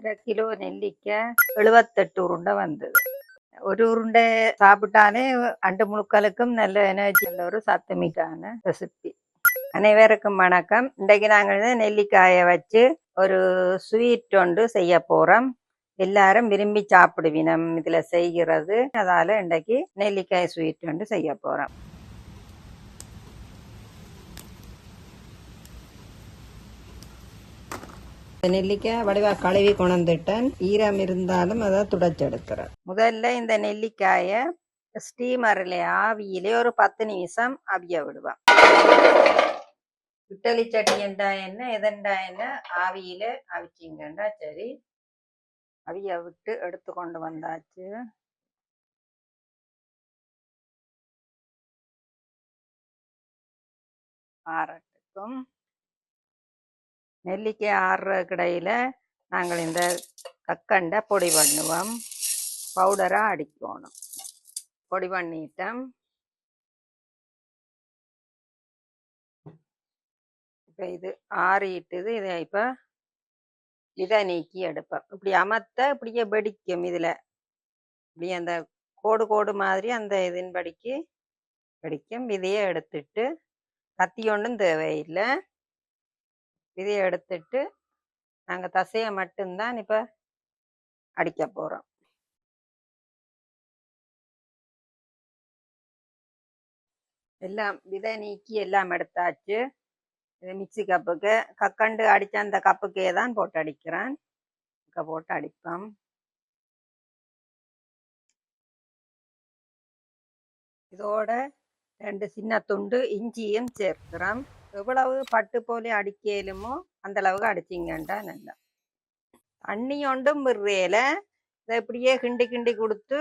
அரை கிலோ நெல்லிக்காய் எழுபத்தெட்டு உருண்டை வந்தது. ஒரு உருண்டை சாப்பிட்டாலே அண்டு முழுக்களுக்கும் நல்ல எனர்ஜி உள்ள ஒரு சத்துமிக்கான ரெசிபி அனைவருக்கும் வணக்கம். இன்றைக்கு நாங்கள் நெல்லிக்காயை வச்சு ஒரு ஸ்வீட் ஒன்று செய்ய போறோம். எல்லாரும் விரும்பி சாப்பிடுவினம். இதுல செய்கிறது. அதால இன்றைக்கு நெல்லிக்காய் ஸ்வீட் ஒன்று செய்ய போறோம். நெல்லிக்காய் வடிவா கழுவி கொண்டுட்டேன் ஈரம் இருந்தாலும் அதை துடைச்செடுக்கிறேன். முதல்ல இந்த நெல்லிக்காயை ஸ்டீமரில் ஆவியிலே ஒரு பத்து நிமிஷம் அவிய விடுவேன். இட்டலி சட்னி என்றா என்ன எதண்டா என்ன ஆவியில அவிச்சிங்கண்டா சரி. அவிய விட்டு எடுத்து கொண்டு வந்தாச்சு. ஆரட்டுக்கும் நெல்லிக்காய் ஆறுற கடையில் நாங்கள் இந்த கக்கண்டை பொடி பண்ணுவோம். பவுடராக அடிக்கணும். பொடி பண்ணிட்டோம். இப்போ இது ஆறிட்டுது. இதை இப்போ இதை நீக்கி எடுப்பேன் இப்படி அமர்த்த இப்படியே வெடிக்கும் இதில். இப்படி அந்த கோடு கோடு மாதிரி அந்த இதன்படிக்கு வெடிக்கும். இதையே எடுத்துட்டு கத்தி ஒன்றும் தேவையில்லை. விதையை எடுத்துட்டு நாங்கள் தசையை மட்டும்தான் இப்போ அடிக்க போகிறோம் எல்லாம் விதை நீக்கி எல்லாம் எடுத்தாச்சு. இது மிக்சி கப்புக்கு. கக்கண்டு அடித்த அந்த கப்புக்கே தான் போட்டு அடிக்கிறேன். இங்க போட்டு அடிப்போம். இதோட ரெண்டு சின்ன துண்டு இஞ்சியும் சேர்க்கிறோம். எவ்வளவு பட்டு போல அடிக்கலுமோ அந்த அளவுக்கு அடிச்சிங்கண்டா நல்லா. தண்ணி ஒன்றும் விடுறேல. இதை இப்படியே கிண்டி கிண்டி கொடுத்து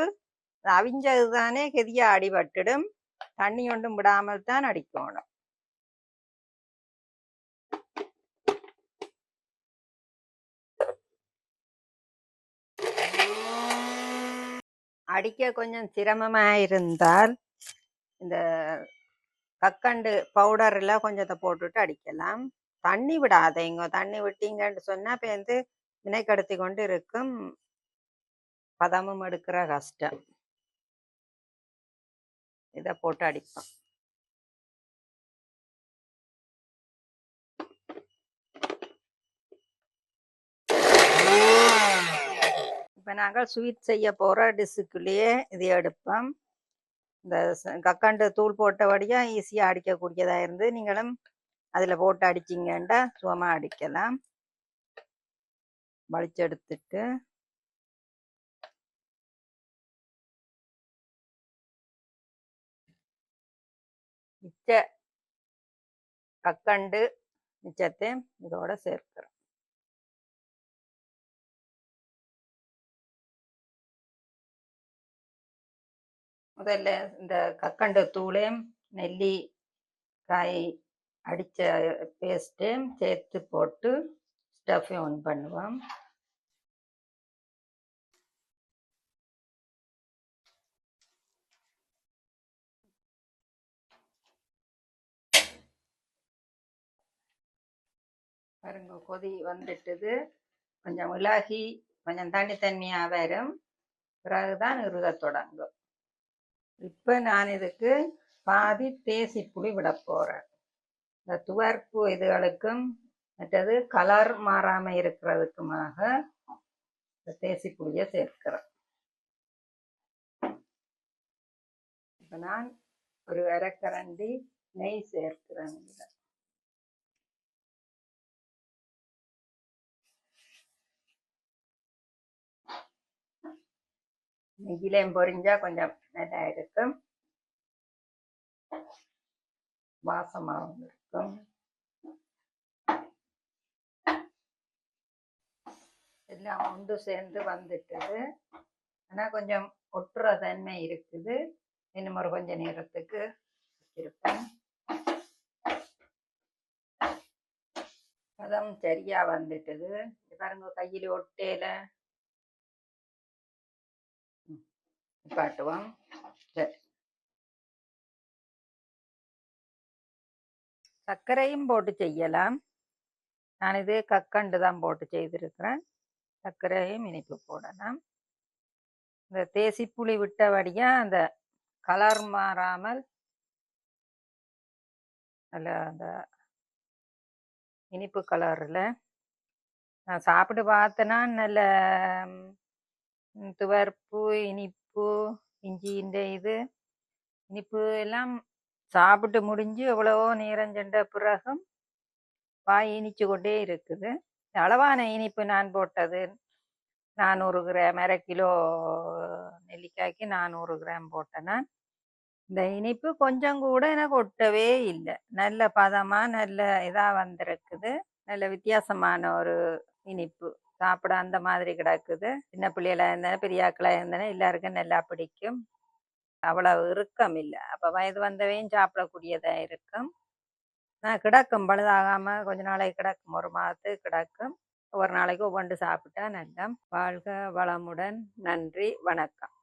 அவிஞ்சது தானே கெதியாக அடிபட்டுடும். தண்ணி ஒன்றும் விடாமல் தான் அடிக்கணும். அடிக்க கொஞ்சம் சிரமமாக இருந்தால் இந்த கக்கண்டு பவுடரில் கொஞ்சத்தை போட்டுட்டு அடிக்கலாம். தண்ணி விடாதீங்க தண்ணி விட்டீங்கன்னு சொன்னா இப்போ வந்து வினைக்கடத்தி கொண்டு இருக்கும். பதமும் எடுக்கிற கஷ்டம். இதை போட்டு அடிப்போம். இப்போ நாங்கள் ஸ்வீட் செய்ய போகிற டிஷ்ஷுக்குள்ளேயே இது எடுப்போம். இந்த கக்கண்டு தூள் போட்டபடியாக ஈஸியாக அடிக்கக்கூடியதாக இருந்து நீங்களும் அதில் போட்டு அடிச்சிங்கண்டா சுகமாக அடிக்கலாம். வலிச்செடுத்துட்டு மிச்ச கக்கண்டு மிச்சத்தை இதோட சேர்க்கிறோம். முதல்ல இந்த கக்கண்டு தூளையும் நெல்லி காய் அடித்த பேஸ்ட்டையும் சேர்த்து போட்டு ஸ்டஃபை ஒன் பண்ணுவோம். பாருங்க கொதி வந்துட்டுது. கொஞ்சம் இலகி கொஞ்சம் தனித்தன்மையாக வரும். பிறகுதான் இருக தொடங்கும் இப்போ நான் இதுக்கு பாதி தேசி புளி விட போகிறேன் இந்த துவர்ப்பு இதுகளுக்கும் மற்றது கலர் மாறாமல் இருக்கிறதுக்குமாக இந்த தேசி புளியை சேர்க்கிறேன் இப்போ நான் ஒரு அரைக்கரண்டி நெய் சேர்க்கிறேன் இதுல. நெய்யிலையும் பொரிஞ்சா கொஞ்சம் நல்லா இருக்கும். வாசமாகவும் இருக்கும். எல்லாம் ஒன்று சேர்ந்து வந்துட்டது. ஆனால் கொஞ்சம் ஒட்டுற தன்மை இருக்குது. இன்னும் ஒரு கொஞ்ச நேரத்துக்கு வச்சிருப்பேன். பதம் சரியாக வந்துட்டுது. பாருங்க கையில் ஒட்டையில காட்டுவோம் சரி. சர்க்கரையும் போட்டு செய்யலாம். நான் இது கக்கண்டு தான் போட்டு செய்திருக்கிறேன். சர்க்கரையும் இனிப்பு போடலாம். இந்த தேசிப்புளி விட்டபடியாக அந்த கலர் மாறாமல் அதில் அந்த இனிப்பு கலரில் நான் சாப்பிட்டு பார்த்தேன்னா நல்ல துவர்ப்பு இனிப்பு இஞ்சியின் இது. இனிப்பு எல்லாம் சாப்பிட்டு முடிஞ்சு எவ்வளவோ நேரம் சென்ற பிறகும் வாய் இனிச்சு கொண்டே இருக்குது. அளவான இனிப்பு நான் போட்டது நானூறு கிராம் அரை கிலோ நெல்லிக்காய்க்கு நானூறு கிராம் போட்டேன் நான். இந்த இனிப்பு கொஞ்சம் கூட எனக்கு ஒட்டவே இல்லை. நல்ல பதமாக நல்ல இதாக வந்திருக்குது. நல்ல வித்தியாசமான ஒரு இனிப்பு. சாப்பிட அந்த மாதிரி கிடக்குது. சின்ன பிள்ளைகளா இருந்தாலும் பெரியாக்களாக இருந்தாலும் எல்லாருக்கும் நல்லா பிடிக்கும். அவ்வளவு இறுக்கம் இல்லை. அப்போ வயது வந்தவையும் சாப்பிடக்கூடியதாக இருக்கும். நான் கிடக்கும். பழுதாகாம கொஞ்ச நாளைக்கு கிடக்கும். ஒரு மாதத்துக்கு கிடக்கும். ஒரு நாளைக்கு ஒவ்வொன்று சாப்பிட்டா நல்லா வாழ்க வளமுடன். நன்றி. வணக்கம்.